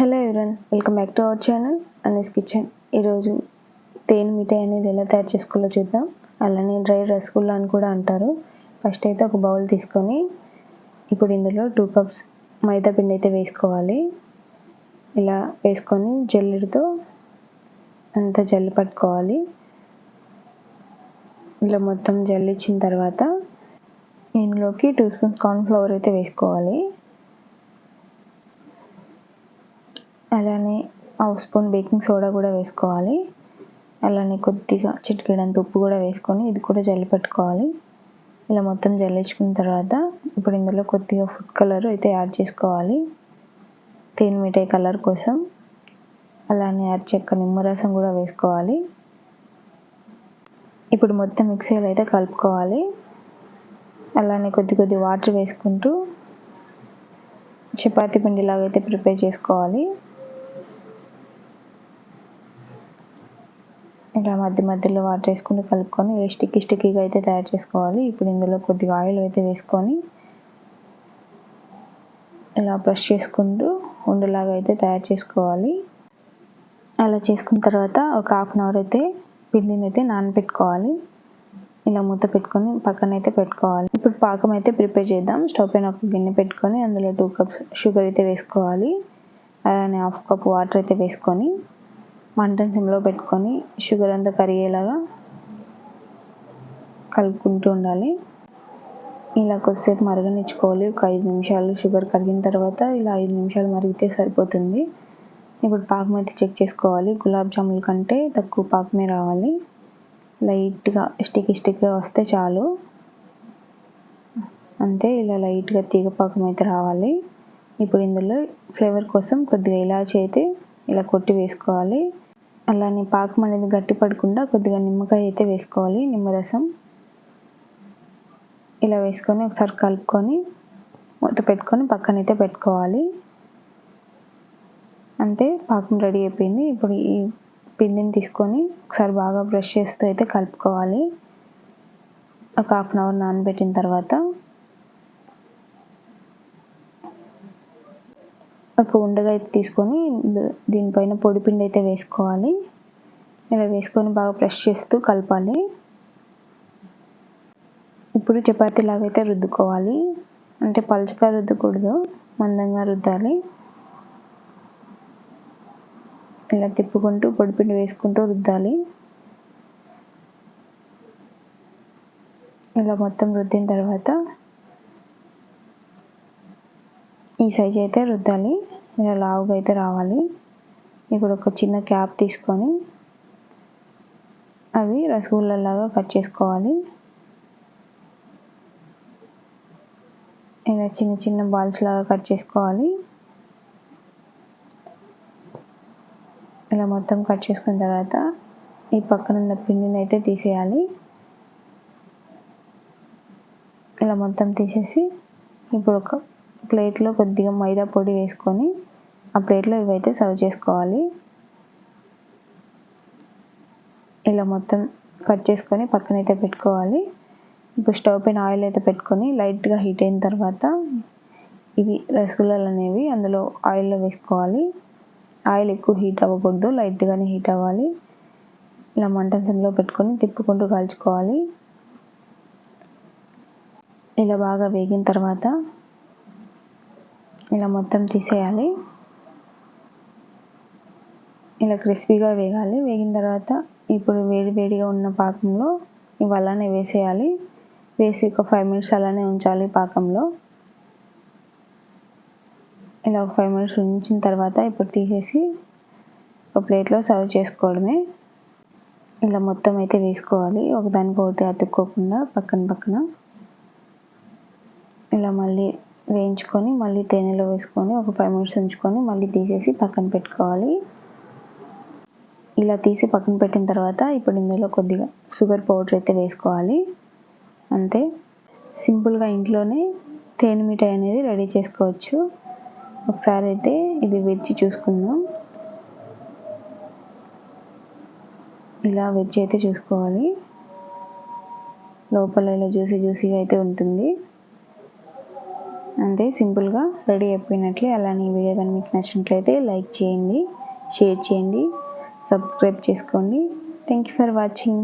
Hello everyone welcome back to our channel Anees kitchen. ఈరోజు తేనె మిఠాయి అనేది ఎలా తయారు చేసుకోవాలో చూద్దాం. అలానే డ్రై రసగుల్లా అని కూడా అంటారు. ఫస్ట్ అయితే ఒక బౌల్ తీసుకొని ఇప్పుడు ఇందులో టూ కప్స్ మైదా పిండి అయితే వేసుకోవాలి. ఇలా వేసుకొని జల్లెడతో అంతా జల్లి పట్టుకోవాలి. ఇలా మొత్తం జల్లిచ్చిన తర్వాత ఇందులోకి టూ స్పూన్స్ కార్న్ఫ్లవర్ అయితే వేసుకోవాలి. అలానే హాఫ్ స్పూన్ బేకింగ్ సోడా కూడా వేసుకోవాలి. అలానే కొద్దిగా చిటికెడంత ఉప్పు కూడా వేసుకొని ఇది కూడా జల్లి పెట్టుకోవాలి. ఇలా మొత్తం జల్లించుకున్న తర్వాత ఇప్పుడు ఇందులో కొద్దిగా ఫుడ్ కలర్ అయితే యాడ్ చేసుకోవాలి. తేనె మిఠాయి కలర్ కోసం. అలానే అరచెక్క నిమ్మరసం కూడా వేసుకోవాలి. ఇప్పుడు మొత్తం మిక్సీలో అయితే కలుపుకోవాలి. అలానే కొద్ది కొద్ది వాటర్ వేసుకుంటూ చపాతీ పిండిలాగైతే అయితే ప్రిపేర్ చేసుకోవాలి. ఇలా మధ్య మధ్యలో వాటర్ వేసుకుంటూ కలుపుకొని స్టిక్కి స్టిక్కీగా అయితే తయారు చేసుకోవాలి. ఇప్పుడు ఇందులో కొద్దిగా ఆయిల్ అయితే వేసుకొని ఇలా బ్రష్ చేసుకుంటూ ఉండలాగా అయితే తయారు చేసుకోవాలి. అలా చేసుకున్న తర్వాత ఒక హాఫ్ అన్ అవర్ అయితే పిండిని అయితే నానబెట్టుకోవాలి ఇలా మూత పెట్టుకొని పక్కన అయితే పెట్టుకోవాలి. ఇప్పుడు పాకం అయితే ప్రిపేర్ చేద్దాం. స్టవ్ పైన ఒక గిన్నె పెట్టుకొని అందులో టూ కప్స్ షుగర్ అయితే వేసుకోవాలి. అలానే హాఫ్ కప్ వాటర్ అయితే వేసుకొని మంటను సిమ్లో పెట్టుకొని షుగర్ అంతా కరిగేలాగా కలుపుకుంటూ ఉండాలి. ఇలా కొద్దిసేపు మరగనిచ్చుకోవాలి. ఒక ఐదు నిమిషాలు షుగర్ కరిగిన తర్వాత ఇలా ఐదు నిమిషాలు మరిగితే సరిపోతుంది. ఇప్పుడు పాకం అయితే చెక్ చేసుకోవాలి. గులాబ్ జాముల కంటే తక్కువ పాకమే రావాలి. లైట్గా స్టిక్ స్టిక్గా వస్తే చాలు. అంతే ఇలా లైట్గా తీగ పాకం అయితే రావాలి. ఇప్పుడు ఇందులో ఫ్లేవర్ కోసం కొద్దిగా ఇలాచి అయితే ఇలా కొట్టి వేసుకోవాలి. అలానే పాకం అనేది గట్టి పడకుండా కొద్దిగా నిమ్మకాయ అయితే వేసుకోవాలి నిమ్మరసం. ఇలా వేసుకొని ఒకసారి కలుపుకొని మూత పెట్టుకొని పక్కనైతే పెట్టుకోవాలి. అంతే పాకం రెడీ అయిపోయింది. ఇప్పుడు ఈ పిండిని తీసుకొని ఒకసారి బాగా బ్రష్ చేస్తూ అయితే కలుపుకోవాలి. ఒక హాఫ్ అన్ అవర్ నానబెట్టిన తర్వాత ఒక ఉండగా అయితే తీసుకొని దీనిపైన పొడి పిండి అయితే వేసుకోవాలి. ఇలా వేసుకొని బాగా బ్రష్ చేస్తూ కలపాలి. ఇప్పుడు చపాతీ లాగైతే అయితే రుద్దుకోవాలి. అంటే పలుచగా రుద్దకూడదు. మందంగా రుద్దాలి. ఇలా తిప్పుకుంటూ పొడిపిండి వేసుకుంటూ రుద్దాలి. ఇలా మొత్తం రుద్దిన తర్వాత ఈ సైజ్ అయితే రుద్దాలి. ఇలా లావుగా అయితే రావాలి. ఇప్పుడు ఒక చిన్న క్యాప్ తీసుకొని అవి రసగుల్లలాగా కట్ చేసుకోవాలి. ఇలా చిన్న చిన్న బాల్స్ లాగా కట్ చేసుకోవాలి. ఇలా మొత్తం కట్ చేసుకున్న తర్వాత ఈ పక్కన ఉన్న పిండిని అయితే తీసేయాలి. ఇలా మొత్తం తీసేసి ఇప్పుడు ఒక ప్లేట్లో కొద్దిగా మైదా పొడి వేసుకొని ఆ ప్లేట్లో ఇవైతే సర్వ్ చేసుకోవాలి. ఇలా మొత్తం కట్ చేసుకొని పక్కనైతే పెట్టుకోవాలి. ఇప్పుడు స్టవ్ పైన ఆయిల్ అయితే పెట్టుకొని లైట్గా హీట్ అయిన తర్వాత ఇవి రసగుల్లాలు అనేవి అందులో ఆయిల్లో వేసుకోవాలి. ఆయిల్ ఎక్కువ హీట్ అవ్వకూడదు లైట్గానే హీట్ అవ్వాలి. ఇలా మంట సిమ్లో పెట్టుకొని తిప్పుకుంటూ కాల్చుకోవాలి. ఇలా బాగా వేగిన తర్వాత ఇలా మొత్తం తీసేయాలి. ఇలా క్రిస్పీగా వేగాలి. వేగిన తర్వాత ఇప్పుడు వేడి వేడిగా ఉన్న పాకంలో ఇవి అలానే వేసేయాలి. వేసి ఒక ఫైవ్ మినిట్స్ అలానే ఉంచాలి పాకంలో. ఇలా ఒక ఫైవ్ మినిట్స్ ఉంచిన తర్వాత ఇప్పుడు తీసేసి ఒక ప్లేట్లో సర్వ్ చేసుకోవడమే. ఇలా మొత్తం అయితే వేసుకోవాలి. ఒకదానికొకటి అతుక్కోకుండా పక్కన పక్కన. ఇలా మళ్ళీ వేయించుకొని మళ్ళీ తేనెలో వేసుకొని ఒక ఫైవ్ మినిట్స్ ఉంచుకొని మళ్ళీ తీసేసి పక్కన పెట్టుకోవాలి. ఇలా తీసి పక్కన పెట్టిన తర్వాత ఇప్పుడు ఇందులో కొద్దిగా షుగర్ పౌడర్ అయితే వేసుకోవాలి. అంతే. సింపుల్గా ఇంట్లోనే తేనె మిఠాయి అనేది రెడీ చేసుకోవచ్చు. ఒకసారి అయితే ఇది వెజ్ చూసుకుందాం. ఇలా వెజ్ అయితే చూసుకోవాలి. లోపల ఇలా జ్యూసీ జ్యూసీగా అయితే ఉంటుంది. అంతే సింపుల్గా రెడీ అయిపోయినట్లే. అలానే ఈ వీడియో కానీ మీకు నచ్చినట్లయితే లైక్ చేయండి షేర్ చేయండి సబ్స్క్రైబ్ చేసుకోండి. Thank you for watching